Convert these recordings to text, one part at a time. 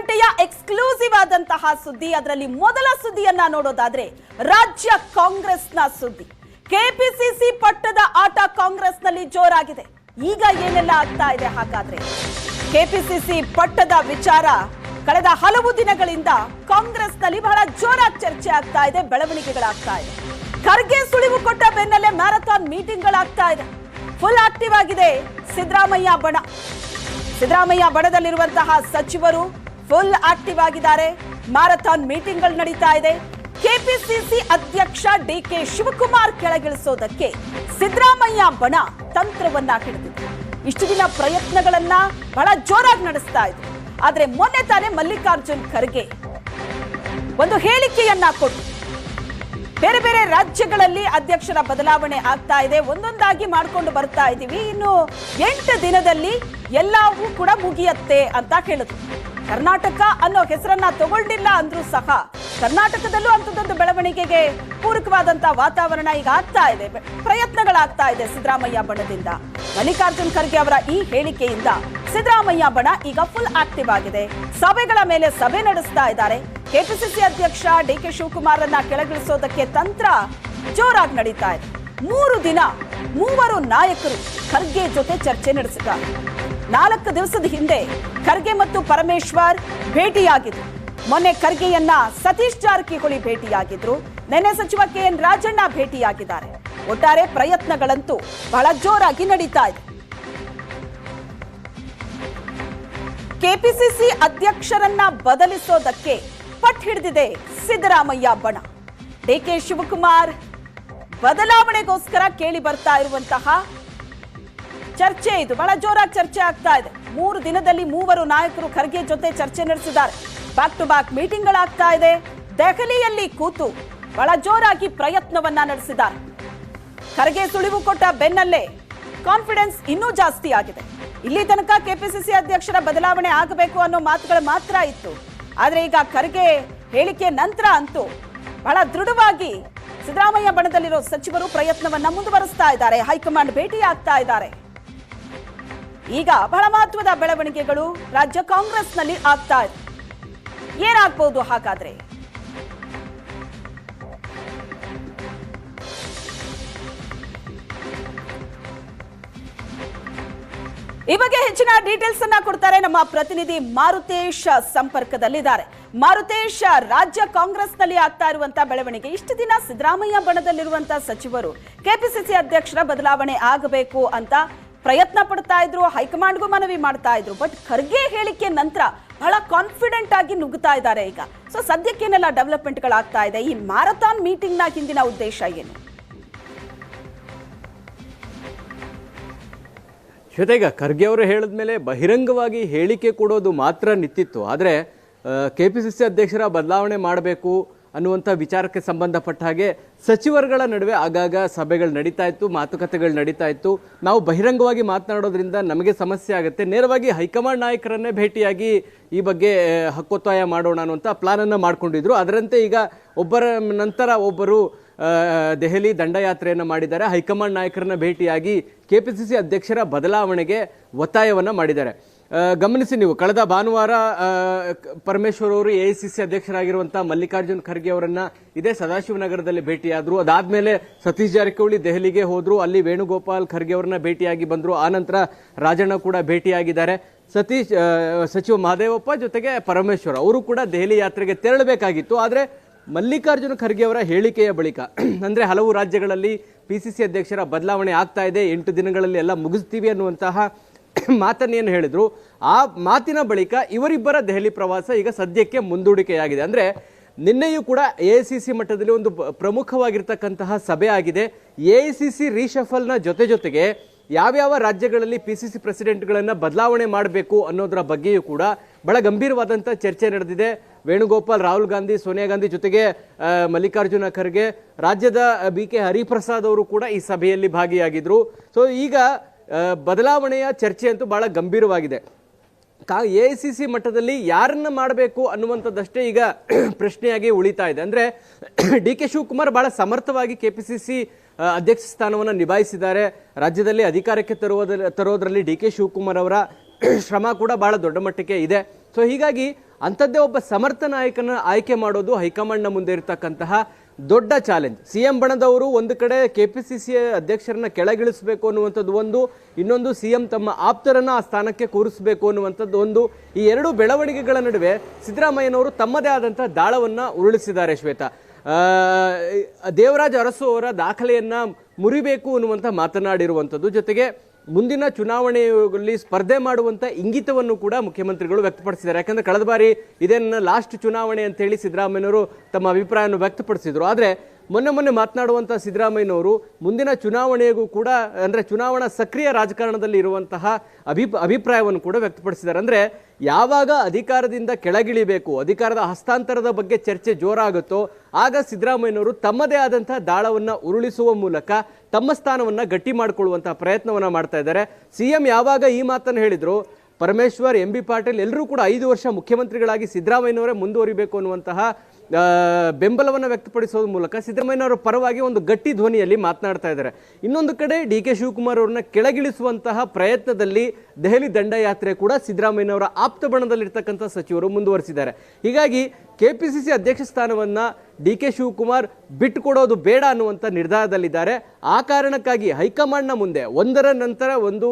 ಗಂಟೆಯ ಎಕ್ಸ್ಕ್ಲೂಸಿವ್ ಆದಂತಹ ಸುದ್ದಿ, ಅದರಲ್ಲಿ ಮೊದಲ ಸುದ್ದಿಯನ್ನ ನೋಡೋದಾದ್ರೆ ರಾಜ್ಯ ಕಾಂಗ್ರೆಸ್ನ ಸುದ್ದಿ. ಕೆಪಿಸಿಸಿ ಪಟ್ಟದ ಆಟ ಕಾಂಗ್ರೆಸ್ನಲ್ಲಿ ಜೋರಾಗಿದೆ. ಈಗ ಏನೆಲ್ಲ ಆಗ್ತಾ ಇದೆ ಹಾಗಾದ್ರೆ? ಕೆಪಿಸಿಸಿ ಪಟ್ಟದ ವಿಚಾರ, ಕಳೆದ ಹಲವು ದಿನಗಳಿಂದ ಕಾಂಗ್ರೆಸ್ನಲ್ಲಿ ಬಹಳ ಜೋರಾಗಿ ಚರ್ಚೆ ಆಗ್ತಾ ಇದೆ, ಬೆಳವಣಿಗೆಗಳಾಗ್ತಾ ಇದೆ. ಖರ್ಗೆ ಸುಳಿವು ಕೊಟ್ಟ ಬೆನ್ನಲ್ಲೇ ಮ್ಯಾರಥಾನ್ ಮೀಟಿಂಗ್ಗಳಾಗ್ತಾ ಇದೆ. ಫುಲ್ ಆಕ್ಟಿವ್ ಆಗಿದೆ ಸಿದ್ದರಾಮಯ್ಯ ಬಣ. ಸಿದ್ದರಾಮಯ್ಯ ಬಣದಲ್ಲಿರುವಂತಹ ಸಚಿವರು ಫುಲ್ ಆಕ್ಟಿವ್ ಆಗಿದ್ದಾರೆ. ಮ್ಯಾರಥಾನ್ ಮೀಟಿಂಗ್ಗಳು ನಡೀತಾ ಇದೆ. ಕೆಪಿಸಿಸಿ ಅಧ್ಯಕ್ಷ ಡಿ ಕೆ ಶಿವಕುಮಾರ್ ಕೆಳಗಿಳಿಸೋದಕ್ಕೆ ಸಿದ್ದರಾಮಯ್ಯ ಬಣ ತಂತ್ರವನ್ನ ಹಿಡಿದಿದೆ. ಇಷ್ಟು ದಿನ ಪ್ರಯತ್ನಗಳನ್ನ ಬಹಳ ಜೋರಾಗಿ ನಡೆಸ್ತಾ ಇದೆ. ಆದ್ರೆ ಮೊನ್ನೆ ತಾನೇ ಮಲ್ಲಿಕಾರ್ಜುನ್ ಖರ್ಗೆ ಒಂದು ಹೇಳಿಕೆಯನ್ನ ಕೊಟ್ಟು ಬೇರೆ ಬೇರೆ ರಾಜ್ಯಗಳಲ್ಲಿ ಅಧ್ಯಕ್ಷರ ಬದಲಾವಣೆ ಆಗ್ತಾ ಇದೆ. ಒಂದೊಂದಾಗಿ ಮಾಡ್ಕೊಂಡು ಬರ್ತಾ ಇದ್ದೀವಿ ಇನ್ನು ಎಂಟು ದಿನದಲ್ಲಿ ಎಲ್ಲವೂ ಕೂಡ ಮುಗಿಯತ್ತೆ ಅಂತ ಹೇಳಿದ್ರು. ಕರ್ನಾಟಕ ಅನ್ನೋ ಹೆಸರನ್ನ ತಗೊಂಡಿಲ್ಲ ಅಂದ್ರೂ ಸಹ ಕರ್ನಾಟಕದಲ್ಲೂ ಅಂಥದ್ದೊಂದು ಬೆಳವಣಿಗೆಗೆ ಪೂರಕವಾದಂತ ವಾತಾವರಣ ಈಗ ಆಗ್ತಾ ಇದೆ. ಪ್ರಯತ್ನಗಳಾಗ್ತಾ ಇದೆ ಸಿದ್ದರಾಮಯ್ಯ ಬಣದಿಂದ. ಮಲ್ಲಿಕಾರ್ಜುನ್ ಖರ್ಗೆ ಅವರ ಈ ಹೇಳಿಕೆಯಿಂದ ಸಿದ್ದರಾಮಯ್ಯ ಬಣ ಈಗ ಫುಲ್ ಆಕ್ಟಿವ್ ಆಗಿದೆ. ಸಭೆಗಳ ಮೇಲೆ ಸಭೆ ನಡೆಸ್ತಾ ಇದ್ದಾರೆ. ಕೆಪಿಸಿಸಿ ಅಧ್ಯಕ್ಷ ಡಿ ಕೆ ಶಿವಕುಮಾರ್ ಅನ್ನ ಕೆಳಗಿಳಿಸೋದಕ್ಕೆ ತಂತ್ರ ಜೋರಾಗಿ ನಡೀತಾ ಇದೆ. ಮೂರು ದಿನ ಮೂವರು ನಾಯಕರು ಖರ್ಗೆ ಜೊತೆ ಚರ್ಚೆ ನಡೆಸಿದ್ದಾರೆ. ನಾಲ್ಕು ದಿವಸದ ಹಿಂದೆ ಖರ್ಗೆ ಮತ್ತು ಪರಮೇಶ್ವರ್ ಭೇಟಿಯಾಗಿದ್ರು. ಮೊನ್ನೆ ಖರ್ಗೆಯನ್ನ ಸತೀಶ್ ಜಾರಕಿಹೊಳಿ ಭೇಟಿಯಾಗಿದ್ರು. ನಿನ್ನೆ ಸಚಿವ ಕೆ ಎನ್ ರಾಜಣ್ಣ ಭೇಟಿಯಾಗಿದ್ದಾರೆ. ಒಟ್ಟಾರೆ ಪ್ರಯತ್ನಗಳಂತೂ ಬಹಳ ಜೋರಾಗಿ ನಡೀತಾ ಇದೆ. ಕೆಪಿಸಿಸಿ ಅಧ್ಯಕ್ಷರನ್ನ ಬದಲಿಸೋದಕ್ಕೆ ಪಟ್ ಹಿಡಿದಿದೆ ಸಿದ್ದರಾಮಯ್ಯ ಬಣ. ಡಿಕೆ ಶಿವಕುಮಾರ್, ಬದಲಾವಣೆಗೋಸ್ಕರ ಕೇಳಿ ಬರ್ತಾ ಇರುವಂತಹ ಚರ್ಚೆ ಇದು. ಬಹಳ ಜೋರಾಗಿ ಚರ್ಚೆ ಆಗ್ತಾ ಇದೆ. ಮೂರು ದಿನದಲ್ಲಿ ಮೂವರು ನಾಯಕರು ಖರ್ಗೆ ಜೊತೆ ಚರ್ಚೆ ನಡೆಸಿದ್ದಾರೆ. ಬ್ಯಾಕ್ ಟು ಬ್ಯಾಕ್ ಮೀಟಿಂಗ್ಗಳಾಗ್ತಾ ಇದೆ. ದೆಹಲಿಯಲ್ಲಿ ಕೂತು ಬಹಳ ಜೋರಾಗಿ ಪ್ರಯತ್ನವನ್ನ ನಡೆಸಿದ್ದಾರೆ. ಖರ್ಗೆ ಸುಳಿವು ಕೊಟ್ಟ ಬೆನ್ನಲ್ಲೇ ಕಾನ್ಫಿಡೆನ್ಸ್ ಇನ್ನೂ ಜಾಸ್ತಿ ಆಗಿದೆ. ಇಲ್ಲಿ ತನಕ ಕೆಪಿಸಿಸಿ ಅಧ್ಯಕ್ಷರ ಬದಲಾವಣೆ ಆಗಬೇಕು ಅನ್ನೋ ಮಾತುಗಳು ಮಾತ್ರ ಇತ್ತು. ಆದರೆ ಈಗ ಖರ್ಗೆ ಹೇಳಿಕೆ ನಂತರ ಅಂತೂ ಬಹಳ ದೃಢವಾಗಿ ಸಿದ್ದರಾಮಯ್ಯ ಬಣದಲ್ಲಿರೋ ಸಚಿವರು ಪ್ರಯತ್ನವನ್ನ ಮುಂದುವರಿಸ್ತಾ ಇದ್ದಾರೆ. ಹೈಕಮಾಂಡ್ ಭೇಟಿ ಆಗ್ತಾ ಇದ್ದಾರೆ. ಈಗ ಬಹಳ ಮಹತ್ವದ ಬೆಳವಣಿಗೆಗಳು ರಾಜ್ಯ ಕಾಂಗ್ರೆಸ್ನಲ್ಲಿ ಆಗ್ತಾ ಇದೆ. ಹಾಗಾದ್ರೆ? ಈ ಬಗ್ಗೆ ಹೆಚ್ಚಿನ ಡೀಟೇಲ್ಸ್ ಅನ್ನ ಕೊಡ್ತಾರೆ ನಮ್ಮ ಪ್ರತಿನಿಧಿ ಮಾರುತೇಶ್ ಸಂಪರ್ಕದಲ್ಲಿದ್ದಾರೆ. ಮಾರುತೇಶ್, ರಾಜ್ಯ ಕಾಂಗ್ರೆಸ್ನಲ್ಲಿ ಆಗ್ತಾ ಇರುವಂತಹ ಬೆಳವಣಿಗೆ, ಇಷ್ಟು ದಿನ ಸಿದ್ದರಾಮಯ್ಯ ಬಣದಲ್ಲಿರುವಂತಹ ಸಚಿವರು, ಕೆಪಿಸಿಸಿ ಅಧ್ಯಕ್ಷರ ಬದಲಾವಣೆ ಆಗಬೇಕು ಅಂತ ಪ್ರಯತ್ನ ಪಡ್ತಾ ಇದ್ರು ಹೈಕಮಾಂಡ್ಗೂ ಮನವಿ ಮಾಡ್ತಾ ಇದ್ರು. ಬಟ್ ಖರ್ಗೆ ಹೇಳಿಕೆ ನಂತರ ಬಹಳ ಕಾನ್ಫಿಡೆಂಟ್ ಆಗಿ ನುಗ್ಗುತ್ತಾ ಇದ್ದಾರೆ ಈಗ. ಸೊ ಸದ್ಯಕ್ಕೇನೆಲ್ಲ ಡೆವಲಪ್ಮೆಂಟ್ಗಳಾಗ್ತಾ ಇದೆ? ಈ ಮ್ಯಾರಥಾನ್ ಮೀಟಿಂಗ್ನ ಹಿಂದಿನ ಉದ್ದೇಶ ಏನು? ಜೊತೆಗೆ ಖರ್ಗೆ ಅವರು ಹೇಳಿದ ಮೇಲೆ ಬಹಿರಂಗವಾಗಿ ಹೇಳಿಕೆ ಕೊಡೋದು ಮಾತ್ರ ನಿಂತಿತ್ತು. ಆದರೆ ಕೆ ಪಿ ಸಿ ಸಿ ಅಧ್ಯಕ್ಷರ ಬದಲಾವಣೆ ಮಾಡಬೇಕು ಅನ್ನುವಂಥ ವಿಚಾರಕ್ಕೆ ಸಂಬಂಧಪಟ್ಟ ಹಾಗೆ ಸಚಿವರುಗಳ ನಡುವೆ ಆಗಾಗ ಸಭೆಗಳು ನಡೀತಾ ಇತ್ತು, ಮಾತುಕತೆಗಳು ನಡೀತಾ ಇತ್ತು. ನಾವು ಬಹಿರಂಗವಾಗಿ ಮಾತನಾಡೋದ್ರಿಂದ ನಮಗೆ ಸಮಸ್ಯೆ ಆಗುತ್ತೆ. ನೇರವಾಗಿ ಹೈಕಮಾಂಡ್ ನಾಯಕರನ್ನೇ ಭೇಟಿಯಾಗಿ ಈ ಬಗ್ಗೆ ಹಕ್ಕೊತ್ತಾಯ ಮಾಡೋಣ ಅನ್ನುವಂಥ ಪ್ಲಾನನ್ನು ಮಾಡ್ಕೊಂಡಿದ್ರು. ಅದರಂತೆ ಈಗ ಒಬ್ಬರ ನಂತರ ಒಬ್ಬರು ದೆಹಲಿ ದಂಡಯಾತ್ರೆಯನ್ನು ಮಾಡಿದ್ದಾರೆ. ಹೈಕಮಾಂಡ್ ನಾಯಕರನ್ನ ಭೇಟಿಯಾಗಿ ಕೆಪಿಸಿಸಿ ಅಧ್ಯಕ್ಷರ ಬದಲಾವಣೆಗೆ ಒತ್ತಾಯವನ್ನು ಮಾಡಿದ್ದಾರೆ. ಗಮನಿಸಿ ನೀವು, ಕಳೆದ ಭಾನುವಾರ ಪರಮೇಶ್ವರ್ ಅವರು ಎ ಸಿ ಅಧ್ಯಕ್ಷರಾಗಿರುವಂತಹ ಮಲ್ಲಿಕಾರ್ಜುನ್ ಖರ್ಗೆ ಅವರನ್ನ ಇದೇ ಸದಾಶಿವನಗರದಲ್ಲಿ ಭೇಟಿಯಾದ್ರು. ಅದಾದ್ಮೇಲೆ ಸತೀಶ್ ಜಾರಕಿಹೊಳಿ ದೆಹಲಿಗೆ ಹೋದ್ರು. ಅಲ್ಲಿ ವೇಣುಗೋಪಾಲ್ ಖರ್ಗೆ ಅವರನ್ನ ಭೇಟಿಯಾಗಿ ಬಂದ್ರು. ಆನಂತರ ರಾಜಣ್ಣ ಕೂಡ ಭೇಟಿಯಾಗಿದ್ದಾರೆ. ಸತೀಶ್ ಸಚಿವ ಮಹದೇವಪ್ಪ ಜೊತೆಗೆ ಪರಮೇಶ್ವರ್ ಅವರು ಕೂಡ ದೆಹಲಿ ಯಾತ್ರೆಗೆ ತೆರಳಬೇಕಾಗಿತ್ತು. ಆದರೆ ಮಲ್ಲಿಕಾರ್ಜುನ ಖರ್ಗೆ ಅವರ ಹೇಳಿಕೆಯ ಬಳಿಕ, ಅಂದ್ರೆ ಹಲವು ರಾಜ್ಯಗಳಲ್ಲಿ ಪಿಸಿಸಿ ಅಧ್ಯಕ್ಷರ ಬದಲಾವಣೆ ಆಗ್ತಾ ಇದೆ. ಎಂಟು ದಿನಗಳಲ್ಲಿ ಎಲ್ಲ ಮುಗಿಸ್ತೀವಿ ಅನ್ನುವಂತಹ ಮಾತನ್ನೇನು ಹೇಳಿದರು, ಆ ಮಾತಿನ ಬಳಿಕ ಇವರಿಬ್ಬರ ದೆಹಲಿ ಪ್ರವಾಸ ಈಗ ಸದ್ಯಕ್ಕೆ ಮುಂದೂಡಿಕೆಯಾಗಿದೆ. ಅಂದರೆ ನಿನ್ನೆಯೂ ಕೂಡ ಎ ಮಟ್ಟದಲ್ಲಿ ಒಂದು ಪ್ರಮುಖವಾಗಿರ್ತಕ್ಕಂತಹ ಸಭೆ ಆಗಿದೆ. ಎ ಸಿ ರೀಶಫಲ್ನ ಜೊತೆ ಜೊತೆಗೆ ಯಾವ್ಯಾವ ರಾಜ್ಯಗಳಲ್ಲಿ ಪಿ ಸಿ ಸಿ ಪ್ರೆಸಿಡೆಂಟ್ಗಳನ್ನು ಬದಲಾವಣೆ ಮಾಡಬೇಕು ಅನ್ನೋದರ ಬಗ್ಗೆಯೂ ಕೂಡ ಬಹಳ ಗಂಭೀರವಾದಂಥ ಚರ್ಚೆ ನಡೆದಿದೆ. ವೇಣುಗೋಪಾಲ್, ರಾಹುಲ್ ಗಾಂಧಿ, ಸೋನಿಯಾ ಗಾಂಧಿ ಜೊತೆಗೆ ಮಲ್ಲಿಕಾರ್ಜುನ ಖರ್ಗೆ, ರಾಜ್ಯದ ಬಿ ಕೆ ಹರಿಪ್ರಸಾದ್ ಅವರು ಕೂಡ ಈ ಸಭೆಯಲ್ಲಿ ಭಾಗಿಯಾಗಿದ್ದರು ಸೊ ಈಗ ಬದಲಾವಣೆಯ ಚರ್ಚೆ ಅಂತೂ ಭಾಳ ಗಂಭೀರವಾಗಿದೆ. ಕಾ, ಎ ಐ ಸಿ ಸಿ ಮಟ್ಟದಲ್ಲಿ ಯಾರನ್ನ ಮಾಡಬೇಕು ಅನ್ನುವಂಥದ್ದಷ್ಟೇ ಈಗ ಪ್ರಶ್ನೆಯಾಗಿ ಉಳಿತಾ ಇದೆ. ಅಂದರೆ ಡಿ ಕೆ ಶಿವಕುಮಾರ್ ಭಾಳ ಸಮರ್ಥವಾಗಿ ಕೆ ಪಿ ಸಿ ಸಿ ಅಧ್ಯಕ್ಷ ಸ್ಥಾನವನ್ನು ನಿಭಾಯಿಸಿದ್ದಾರೆ. ರಾಜ್ಯದಲ್ಲಿ ಅಧಿಕಾರಕ್ಕೆ ತರುವುದರ ತರೋದರಲ್ಲಿ ಡಿ ಕೆ ಶಿವಕುಮಾರ್ ಅವರ ಶ್ರಮ ಕೂಡ ಭಾಳ ದೊಡ್ಡ ಮಟ್ಟಕ್ಕೆ ಇದೆ. ಸೊ ಹೀಗಾಗಿ ಅಂಥದ್ದೇ ಒಬ್ಬ ಸಮರ್ಥ ನಾಯಕನ ಆಯ್ಕೆ ಮಾಡೋದು ಹೈಕಮಾಂಡ್ನ ಮುಂದೆ ಇರತಕ್ಕಂತಹ ದೊಡ್ಡ ಚಾಲೆಂಜ್ ಸಿ ಎಂ ಬಣದವರು ಒಂದು ಕಡೆ ಕೆ ಪಿ ಸಿ ಸಿ ಅಧ್ಯಕ್ಷರನ್ನ ಕೆಳಗಿಳಿಸಬೇಕು ಅನ್ನುವಂಥದ್ದು ಒಂದು, ಇನ್ನೊಂದು ಸಿ ಎಂ ತಮ್ಮ ಆಪ್ತರನ್ನ ಆ ಸ್ಥಾನಕ್ಕೆ ಕೂರಿಸಬೇಕು ಅನ್ನುವಂಥದ್ದು ಒಂದು. ಈ ಎರಡು ಬೆಳವಣಿಗೆಗಳ ನಡುವೆ ಸಿದ್ದರಾಮಯ್ಯನವರು ತಮ್ಮದೇ ಆದಂಥ ದಾಳವನ್ನ ಉರುಳಿಸಿದ್ದಾರೆ ಶ್ವೇತಾ. ದೇವರಾಜ್ ಅರಸು ಅವರ ದಾಖಲೆಯನ್ನು ಮುರಿಬೇಕು ಅನ್ನುವಂಥ ಮಾತನಾಡಿರುವಂಥದ್ದು. ಜೊತೆಗೆ ಮುಂದಿನ ಚುನಾವಣೆಯಲ್ಲಿ ಸ್ಪರ್ಧೆ ಮಾಡುವಂತ ಇಂಗಿತವನ್ನು ಕೂಡ ಮುಖ್ಯಮಂತ್ರಿಗಳು ವ್ಯಕ್ತಪಡಿಸಿದ್ದಾರೆ. ಯಾಕಂದ್ರೆ ಕಳೆದ ಬಾರಿ ಇದನ್ನು ಲಾಸ್ಟ್ ಚುನಾವಣೆ ಅಂತ ಹೇಳಿ ಸಿದ್ದರಾಮಯ್ಯನವರು ತಮ್ಮ ಅಭಿಪ್ರಾಯವನ್ನು ವ್ಯಕ್ತಪಡಿಸಿದ್ರು. ಆದ್ರೆ ಮೊನ್ನೆ ಮೊನ್ನೆ ಮಾತನಾಡುವಂಥ ಸಿದ್ದರಾಮಯ್ಯನವರು ಮುಂದಿನ ಚುನಾವಣೆಗೂ ಕೂಡ, ಅಂದ್ರೆ ಚುನಾವಣಾ ಸಕ್ರಿಯ ರಾಜಕಾರಣದಲ್ಲಿ ಇರುವಂತಹ ಅಭಿ, ಅಭಿಪ್ರಾಯವನ್ನು ಕೂಡ ವ್ಯಕ್ತಪಡಿಸಿದ್ದಾರೆ. ಅಂದ್ರೆ ಯಾವಾಗ ಅಧಿಕಾರದಿಂದ ಕೆಳಗಿಳಿಬೇಕು, ಅಧಿಕಾರದ ಹಸ್ತಾಂತರದ ಬಗ್ಗೆ ಚರ್ಚೆ ಜೋರಾಗುತ್ತೋ, ಆಗ ಸಿದ್ದರಾಮಯ್ಯನವರು ತಮ್ಮದೇ ಆದಂತಹ ದಾಳವನ್ನ ಉರುಳಿಸುವ ಮೂಲಕ ತಮ್ಮ ಸ್ಥಾನವನ್ನ ಗಟ್ಟಿ ಮಾಡಿಕೊಳ್ಳುವಂತಹ ಪ್ರಯತ್ನವನ್ನ ಮಾಡ್ತಾ ಇದ್ದಾರೆ. ಸಿಎಂ ಯಾವಾಗ ಈ ಮಾತನ್ನು ಹೇಳಿದರು, ಪರಮೇಶ್ವರ್, ಎಂ ಬಿ ಪಾಟೀಲ್ ಎಲ್ಲರೂ ಕೂಡ ಐದು ವರ್ಷ ಮುಖ್ಯಮಂತ್ರಿಗಳಾಗಿ ಸಿದ್ದರಾಮಯ್ಯನವರೇ ಮುಂದುವರಿಬೇಕು ಅನ್ನುವಂತಹ ಬೆಂಬಲವನ್ನು ವ್ಯಕ್ತಪಡಿಸೋದ್ರ ಮೂಲಕ ಸಿದ್ದರಾಮಯ್ಯನವರ ಪರವಾಗಿ ಒಂದು ಗಟ್ಟಿ ಧ್ವನಿಯಲ್ಲಿ ಮಾತನಾಡ್ತಾ ಇದ್ದಾರೆ. ಇನ್ನೊಂದು ಕಡೆ ಡಿ ಕೆ ಶಿವಕುಮಾರ್ ಅವರನ್ನ ಕೆಳಗಿಳಿಸುವಂತಹ ಪ್ರಯತ್ನದಲ್ಲಿ ದೆಹಲಿ ದಂಡಯಾತ್ರೆ ಕೂಡ ಸಿದ್ದರಾಮಯ್ಯನವರ ಆಪ್ತ ಬಣದಲ್ಲಿರ್ತಕ್ಕಂಥ ಸಚಿವರು ಮುಂದುವರಿಸಿದ್ದಾರೆ. ಹೀಗಾಗಿ ಕೆಪಿಸಿಸಿ ಅಧ್ಯಕ್ಷ ಸ್ಥಾನವನ್ನು ಡಿ ಕೆ ಶಿವಕುಮಾರ್ ಬಿಟ್ಟುಕೊಡೋದು ಬೇಡ ಅನ್ನುವಂಥ ನಿರ್ಧಾರದಲ್ಲಿದ್ದಾರೆ. ಆ ಕಾರಣಕ್ಕಾಗಿ ಹೈಕಮಾಂಡ್ನ ಮುಂದೆ ಒಂದರ ನಂತರ ಒಂದು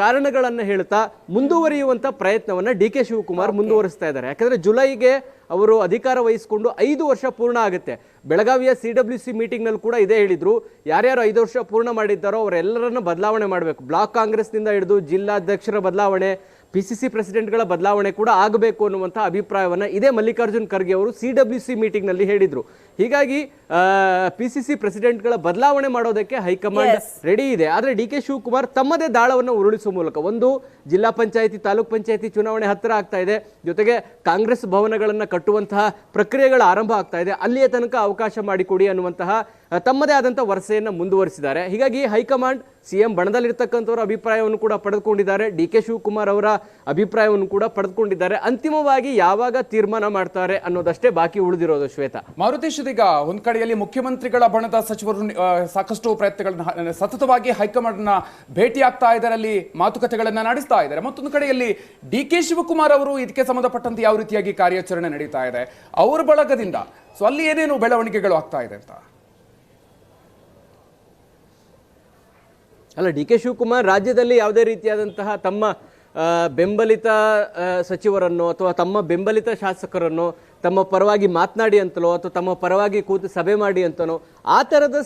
ಕಾರಣಗಳನ್ನು ಕಾರಣಗಳನ್ನ ಹೇಳ್ತಾ ಮುಂದುವರಿಯುವಂಥ ಪ್ರಯತ್ನವನ್ನು ಡಿ ಕೆ ಶಿವಕುಮಾರ್ ಮುಂದುವರಿಸ್ತಾ ಇದ್ದಾರೆ. ಯಾಕಂದರೆ ಜುಲೈಗೆ ಅವರು ಅಧಿಕಾರ ವಹಿಸಿಕೊಂಡು ಐದು ವರ್ಷ ಪೂರ್ಣ ಆಗುತ್ತೆ. ಬೆಳಗಾವಿಯ ಸಿ ಡಬ್ಲ್ಯೂ ಸಿ ಮೀಟಿಂಗ್ನಲ್ಲಿ ಕೂಡ ಇದೇ ಹೇಳಿದರು. ಯಾರ್ಯಾರು ಐದು ವರ್ಷ ಪೂರ್ಣ ಮಾಡಿದ್ದಾರೋ ಅವರೆಲ್ಲರನ್ನು ಬದಲಾವಣೆ ಮಾಡಬೇಕು. ಬ್ಲಾಕ್ ಕಾಂಗ್ರೆಸ್ನಿಂದ ಹಿಡಿದು ಜಿಲ್ಲಾಧ್ಯಕ್ಷರ ಬದಲಾವಣೆ ಪಿ ಸಿ ಸಿ ಪ್ರೆಸಿಡೆಂಟ್ಗಳ ಬದಲಾವಣೆ ಕೂಡ ಆಗಬೇಕು ಅನ್ನುವಂಥ ಅಭಿಪ್ರಾಯವನ್ನು ಇದೇ ಮಲ್ಲಿಕಾರ್ಜುನ್ ಖರ್ಗೆ ಅವರು ಸಿ ಡಬ್ಲ್ಯೂ ಸಿ ಮೀಟಿಂಗ್ನಲ್ಲಿ ಹೇಳಿದರು. ಹೀಗಾಗಿ ಪಿ ಸಿ ಸಿ ಪ್ರೆಸಿಡೆಂಟ್ಗಳ ಬದಲಾವಣೆ ಮಾಡೋದಕ್ಕೆ ಹೈಕಮಾಂಡ್. ರೆಡಿ ಇದೆ. ಆದರೆ ಡಿ ಕೆ ಶಿವಕುಮಾರ್ ತಮ್ಮದೇ ದಾಳವನ್ನು ಉರುಳಿಸುವ ಮೂಲಕ ಒಂದು ಜಿಲ್ಲಾ ಪಂಚಾಯಿತಿ ತಾಲೂಕ್ ಪಂಚಾಯಿತಿ ಚುನಾವಣೆ ಹತ್ತಿರ ಆಗ್ತಾ ಇದೆ. ಜೊತೆಗೆ ಕಾಂಗ್ರೆಸ್ ಭವನಗಳನ್ನು ಕಟ್ಟುವಂತಹ ಪ್ರಕ್ರಿಯೆಗಳು ಆರಂಭ ಆಗ್ತಾ ಇದೆ. ಅಲ್ಲಿಯ ತನಕ ಅವಕಾಶ ಮಾಡಿಕೊಡಿ ಅನ್ನುವಂತಹ ತಮ್ಮದೇ ಆದಂಥ ವರಸೆಯನ್ನು ಮುಂದುವರಿಸಿದ್ದಾರೆ. ಹೀಗಾಗಿ ಹೈಕಮಾಂಡ್ ಸಿ ಎಂ ಬಣದಲ್ಲಿರ್ತಕ್ಕಂಥವರ ಅಭಿಪ್ರಾಯವನ್ನು ಕೂಡ ಪಡೆದುಕೊಂಡಿದ್ದಾರೆ. ಡಿ ಕೆ ಶಿವಕುಮಾರ್ ಅವರ ಅಭಿಪ್ರಾಯವನ್ನು ಕೂಡ ಪಡೆದುಕೊಂಡಿದ್ದಾರೆ. ಅಂತಿಮವಾಗಿ ಯಾವಾಗ ತೀರ್ಮಾನ ಮಾಡ್ತಾರೆ ಅನ್ನೋದಷ್ಟೇ ಬಾಕಿ ಉಳಿದಿರೋದು ಶ್ವೇತಾ. ಮಾರುತೇಶ್ ಇದೀಗ ಒಂದು ಕಡೆಯಲ್ಲಿ ಮುಖ್ಯಮಂತ್ರಿಗಳ ಬಣದ ಸಚಿವರು ಸಾಕಷ್ಟು ಪ್ರಯತ್ನಗಳನ್ನು ಸತತವಾಗಿ ಹೈಕಮಾಂಡ್ನ ಭೇಟಿ ಆಗ್ತಾ ಇದ್ದಾರೆ ಅಲ್ಲಿ ಮಾತುಕತೆಗಳನ್ನ ನಡೆಸ್ತಾ ಇದ್ದಾರೆ. ಮತ್ತೊಂದು ಕಡೆಯಲ್ಲಿ ಡಿ ಕೆ ಶಿವಕುಮಾರ್ ಅವರು ಇದಕ್ಕೆ ಸಂಬಂಧಪಟ್ಟಂತೆ ಯಾವ ರೀತಿಯಾಗಿ ಕಾರ್ಯಾಚರಣೆ ನಡೀತಾ ಇದೆ? ಅವ್ರ ಬಳಗದಿಂದ. ಸೊ, ಅಲ್ಲಿ ಏನೇನು ಬೆಳವಣಿಗೆಗಳು ಆಗ್ತಾ ಇದೆ ಅಂತ? ಅಲ್ಲ, ಡಿ ಕೆ ಶಿವಕುಮಾರ್ ರಾಜ್ಯದಲ್ಲಿ ಯಾವುದೇ ರೀತಿಯಾದಂತಹ ತಮ್ಮ ಬೆಂಬಲಿತ ಸಚಿವರನ್ನು ಅಥವಾ ತಮ್ಮ ಬೆಂಬಲಿತ ಶಾಸಕರನ್ನು ತಮ್ಮ ಪರವಾಗಿ ಮಾತನಾಡಿ ಅಂತಲೋ ಅಥವಾ ತಮ್ಮ ಪರವಾಗಿ ಕೂತು ಸಭೆ ಮಾಡಿ ಅಂತಲೋ ಆ ಥರದ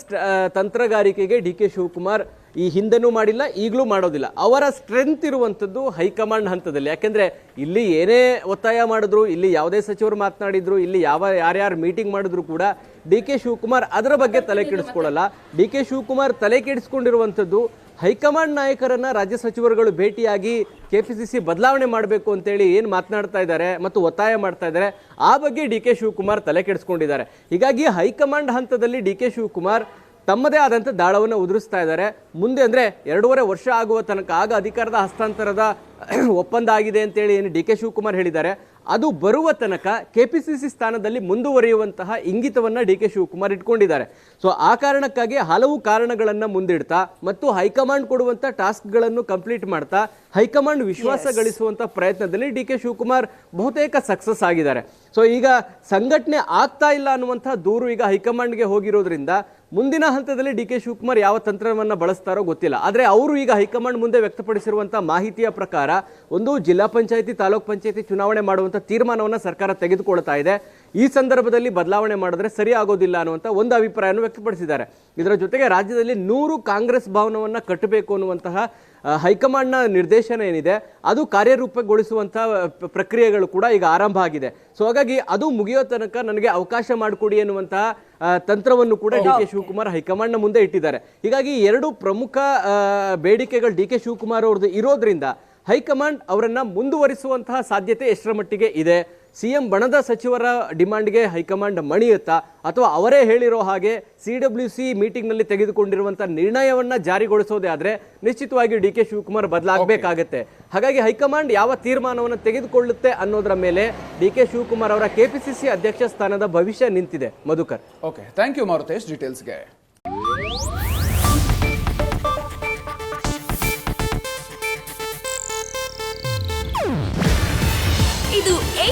ತಂತ್ರಗಾರಿಕೆಗೆ ಡಿ ಕೆ ಶಿವಕುಮಾರ್ ಈ ಹಿಂದೆನೂ ಮಾಡಿಲ್ಲ, ಈಗಲೂ ಮಾಡೋದಿಲ್ಲ. ಅವರ ಸ್ಟ್ರೆಂತ್ ಇರುವಂಥದ್ದು ಹೈಕಮಾಂಡ್ ಹಂತದಲ್ಲಿ. ಯಾಕೆಂದರೆ ಇಲ್ಲಿ ಏನೇ ಒತ್ತಾಯ ಮಾಡಿದ್ರು, ಇಲ್ಲಿ ಯಾವುದೇ ಸಚಿವರು ಮಾತನಾಡಿದ್ರು, ಇಲ್ಲಿ ಯಾವ ಯಾರ್ಯಾರು ಮೀಟಿಂಗ್ ಮಾಡಿದ್ರು ಕೂಡ ಡಿ ಕೆ ಶಿವಕುಮಾರ್ ಅದರ ಬಗ್ಗೆ ತಲೆ ಕೆಡಿಸ್ಕೊಳ್ಳಲ್ಲ. ಡಿ ಕೆ ಶಿವಕುಮಾರ್ ತಲೆ ಕೆಡಿಸ್ಕೊಂಡಿರುವಂಥದ್ದು ಹೈಕಮಾಂಡ್ ನಾಯಕರನ್ನು ರಾಜ್ಯ ಸಚಿವರುಗಳು ಭೇಟಿಯಾಗಿ ಕೆ ಪಿ ಸಿ ಸಿ ಬದಲಾವಣೆ ಮಾಡಬೇಕು ಅಂತೇಳಿ ಏನು ಮಾತನಾಡ್ತಾ ಇದ್ದಾರೆ ಮತ್ತು ಒತ್ತಾಯ ಮಾಡ್ತಾ ಇದ್ದಾರೆ, ಆ ಬಗ್ಗೆ ಡಿ ಕೆ ಶಿವಕುಮಾರ್ ತಲೆ ಕೆಡಿಸ್ಕೊಂಡಿದ್ದಾರೆ. ಹೀಗಾಗಿ ಹೈಕಮಾಂಡ್ ಹಂತದಲ್ಲಿ ಡಿ ಕೆ ಶಿವಕುಮಾರ್ ತಮ್ಮದೇ ಆದಂಥ ದಾಳವನ್ನು ಉದುರಿಸ್ತಾ ಇದ್ದಾರೆ. ಮುಂದೆ ಅಂದರೆ ಎರಡೂವರೆ ವರ್ಷ ಆಗುವ ತನಕ ಆಗ ಅಧಿಕಾರದ ಹಸ್ತಾಂತರದ ಒಪ್ಪಂದ ಆಗಿದೆ ಅಂತೇಳಿ ಏನು ಡಿ ಕೆ ಶಿವಕುಮಾರ್ ಹೇಳಿದ್ದಾರೆ. ಅದು ಬರುವ ತನಕ ಕೆ ಪಿ ಸಿ ಸಿ ಸ್ಥಾನದಲ್ಲಿ ಮುಂದುವರಿಯುವಂತಹ ಇಂಗಿತವನ್ನು ಡಿ ಕೆ ಶಿವಕುಮಾರ್ ಇಟ್ಕೊಂಡಿದ್ದಾರೆ. ಸೊ ಆ ಕಾರಣಕ್ಕಾಗಿ ಹಲವು ಕಾರಣಗಳನ್ನು ಮುಂದಿಡ್ತಾ ಮತ್ತು ಹೈಕಮಾಂಡ್ ಕೊಡುವಂಥ ಟಾಸ್ಕ್ಗಳನ್ನು ಕಂಪ್ಲೀಟ್ ಮಾಡ್ತಾ ಹೈಕಮಾಂಡ್ ವಿಶ್ವಾಸ ಗಳಿಸುವಂಥ ಪ್ರಯತ್ನದಲ್ಲಿ ಡಿ ಕೆ ಶಿವಕುಮಾರ್ ಬಹುತೇಕ ಸಕ್ಸಸ್ ಆಗಿದ್ದಾರೆ. ಸೊ ಈಗ ಸಂಘಟನೆ ಆಗ್ತಾ ಇಲ್ಲ ಅನ್ನುವಂಥ ದೂರು ಈಗ ಹೈಕಮಾಂಡ್ಗೆ ಹೋಗಿರೋದ್ರಿಂದ ಮುಂದಿನ ಹಂತದಲ್ಲಿ ಡಿ ಕೆ ಶಿವಕುಮಾರ್ ಯಾವ ತಂತ್ರವನ್ನು ಬಳಸ್ತಾರೋ ಗೊತ್ತಿಲ್ಲ. ಆದರೆ ಅವರು ಈಗ ಹೈಕಮಾಂಡ್ ಮುಂದೆ ವ್ಯಕ್ತಪಡಿಸಿರುವಂಥ ಮಾಹಿತಿಯ ಪ್ರಕಾರ ಒಂದು ಜಿಲ್ಲಾ ಪಂಚಾಯಿತಿ, ತಾಲೂಕ್ ಪಂಚಾಯಿತಿ ಚುನಾವಣೆ ಮಾಡುವಂಥ ತೀರ್ಮಾನವನ್ನು ಸರ್ಕಾರ ತೆಗೆದುಕೊಳ್ತಾ ಇದೆ. ಈ ಸಂದರ್ಭದಲ್ಲಿ ಬದಲಾವಣೆ ಮಾಡಿದ್ರೆ ಸರಿ ಆಗೋದಿಲ್ಲ ಅನ್ನುವಂಥ ಒಂದು ಅಭಿಪ್ರಾಯವನ್ನು ವ್ಯಕ್ತಪಡಿಸಿದ್ದಾರೆ. ಇದರ ಜೊತೆಗೆ ರಾಜ್ಯದಲ್ಲಿ ನೂರು ಕಾಂಗ್ರೆಸ್ ಭವನವನ್ನು ಕಟ್ಟಬೇಕು ಅನ್ನುವಂತಹ ಹೈಕಮಾಂಡ್ನ ನಿರ್ದೇಶನ ಏನಿದೆ ಅದು ಕಾರ್ಯರೂಪಗೊಳಿಸುವಂಥ ಪ್ರಕ್ರಿಯೆಗಳು ಕೂಡ ಈಗ ಆರಂಭ ಆಗಿದೆ. ಸೊ ಹಾಗಾಗಿ ಅದು ಮುಗಿಯೋ ತನಕ ನನಗೆ ಅವಕಾಶ ಮಾಡಿಕೊಡಿ ಎನ್ನುವಂತಹ ತಂತ್ರವನ್ನು ಕೂಡ ಡಿ ಕೆ ಶಿವಕುಮಾರ್ ಹೈಕಮಾಂಡ್ನ ಮುಂದೆ ಇಟ್ಟಿದ್ದಾರೆ. ಹೀಗಾಗಿ ಎರಡು ಪ್ರಮುಖ ಬೇಡಿಕೆಗಳು ಡಿ ಕೆ ಶಿವಕುಮಾರ್ ಅವ್ರದ್ದು ಇರೋದ್ರಿಂದ ಹೈಕಮಾಂಡ್ ಅವರನ್ನು ಮುಂದುವರಿಸುವಂತಹ ಸಾಧ್ಯತೆ ಎಷ್ಟರ ಮಟ್ಟಿಗೆ ಇದೆ? ಸಿಎಂ ಬಣದ ಸಚಿವರ ಡಿಮಾಂಡ್ಗೆ ಹೈಕಮಾಂಡ್ ಮಣಿಯುತ್ತಾ ಅಥವಾ ಅವರೇ ಹೇಳಿರೋ ಹಾಗೆ ಸಿ ಡಬ್ಲ್ಯೂ ಸಿ ಮೀಟಿಂಗ್ನಲ್ಲಿ ತೆಗೆದುಕೊಂಡಿರುವಂಥ ನಿರ್ಣಯವನ್ನು ಜಾರಿಗೊಳಿಸೋದೇ ಆದರೆ ನಿಶ್ಚಿತವಾಗಿ ಡಿ ಕೆ ಶಿವಕುಮಾರ್ ಬದಲಾಗಬೇಕಾಗತ್ತೆ. ಹಾಗಾಗಿ ಹೈಕಮಾಂಡ್ ಯಾವ ತೀರ್ಮಾನವನ್ನು ತೆಗೆದುಕೊಳ್ಳುತ್ತೆ ಅನ್ನೋದರ ಮೇಲೆ ಡಿ ಕೆ ಶಿವಕುಮಾರ್ ಅವರ ಕೆಪಿಸಿಸಿ ಅಧ್ಯಕ್ಷ ಸ್ಥಾನದ ಭವಿಷ್ಯ ನಿಂತಿದೆ. Madhukar. Okay thank you Maruthesh ಡೀಟೇಲ್ಸ್ಗೆ